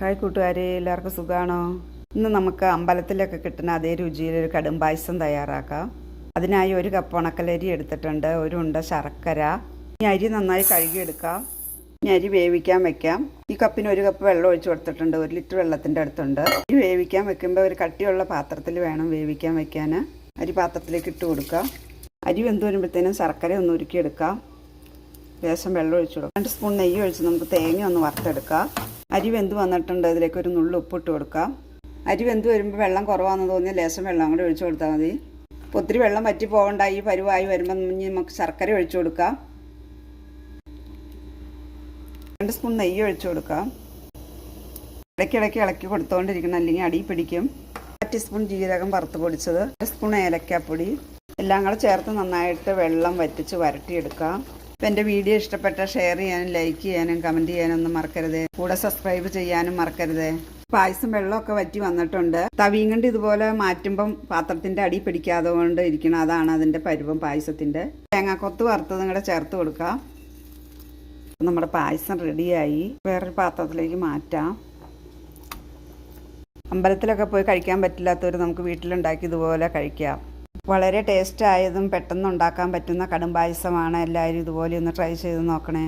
Hi കൂട്ടുകാരെ എല്ലാവർക്കും സുഖമാണോ ഇന്ന് നമുക്ക് അമ്പലത്തിലൊക്കെ കിട്ടുന്ന അതേ രുചിയിൽ ഒരു കടും പായസം തയ്യാറാക്കാം. അതിനായി ഒരു കപ്പ് ഉണക്കലരി എടുത്തിട്ടുണ്ട് ഒരു ഉണ്ട ശർക്കര. ഈ അരി നന്നായി കഴുകിയെടുക്കാം. ഇനി അരി വേവിക്കാൻ വെക്കാം. ഈ കപ്പിന് ഒരു കപ്പ് വെള്ളം ഒഴിച്ചു കൊടുത്തിട്ടുണ്ട് ഒരു ലിറ്റർ വെള്ളത്തിന്റെ അടുത്തുണ്ട്. അരി വേവിക്കാൻ വെക്കുമ്പോൾ ഒരു കട്ടിയുള്ള പാത്രത്തിൽ വേണം വേവിക്കാൻ വെക്കാൻ. അരി പാത്രത്തിലേക്ക് ഇട്ട് കൊടുക്കാം. അരി വെന്ത് വരുമ്പോഴത്തേനും ശർക്കര ഒന്ന് ഉരുക്കിയെടുക്കാം. ലേശം വെള്ളം ഒഴിച്ചു കൊടുക്കാം. രണ്ട് സ്പൂൺ നെയ്യ് ഒഴിച്ച് നമുക്ക് തേങ്ങ ഒന്ന് വറുത്തെടുക്കാം. അരി വെന്ത് വന്നിട്ടുണ്ട്. അതിലേക്ക് ഒരു നുള്ളു ഉപ്പിട്ട് കൊടുക്കാം. അരി വെന്ത് വരുമ്പോൾ വെള്ളം കുറവാണെന്ന് തോന്നിയാൽ ലേശം വെള്ളം കൂടി ഒഴിച്ചു കൊടുത്താൽ മതി. അപ്പോൾ ഒത്തിരി വെള്ളം വറ്റി പോകണ്ട. ഈ പരുവായി വരുമ്പോൾ നമുക്ക് ശർക്കര ഒഴിച്ചു കൊടുക്കാം. രണ്ട് സ്പൂൺ നെയ്യ് ഒഴിച്ചു കൊടുക്കാം. ഇടയ്ക്കിടയ്ക്ക് ഇളക്കി കൊടുത്തുകൊണ്ടിരിക്കണം അല്ലെങ്കിൽ അടി പിടിക്കും. അര ടീസ്പൂൺ ജീരകം വറുത്ത് പൊടിച്ചത്. ഒരു സ്പൂൺ ഏലക്കാപ്പൊടി. എല്ലാം കൂടെ ചേർത്ത് നന്നായിട്ട് വെള്ളം വറ്റിച്ച് വരട്ടിയെടുക്കാം. അപ്പം എന്റെ വീഡിയോ ഇഷ്ടപ്പെട്ട ഷെയർ ചെയ്യാനും ലൈക്ക് ചെയ്യാനും കമന്റ് ചെയ്യാനും ഒന്നും മറക്കരുത്. കൂടെ സബ്സ്ക്രൈബ് ചെയ്യാനും മറക്കരുത്. പായസം വെള്ളമൊക്കെ വറ്റി വന്നിട്ടുണ്ട്. തവിയും കൊണ്ട് ഇതുപോലെ മാറ്റുമ്പം പാത്രത്തിന്റെ അടി പിടിക്കാതെ കൊണ്ട് ഇരിക്കണം അതാണ് അതിന്റെ പരുവം പായസത്തിന്റെ തേങ്ങാക്കൊത്ത് വറുത്തതും കൂടെ ചേർത്ത് കൊടുക്കാം. നമ്മുടെ പായസം റെഡിയായി വേറൊരു പാത്രത്തിലേക്ക് മാറ്റാം. അമ്പലത്തിലൊക്കെ പോയി കഴിക്കാൻ പറ്റില്ലാത്തവർ നമുക്ക് വീട്ടിലുണ്ടാക്കി ഇതുപോലെ കഴിക്കാം. വളരെ ടേസ്റ്റ് ആയതും പെട്ടെന്ന് ഉണ്ടാക്കാൻ പറ്റുന്ന കടും പായസമാണ് എല്ലാവരും ഇതുപോലെ ഒന്ന് ട്രൈ ചെയ്ത് നോക്കണേ.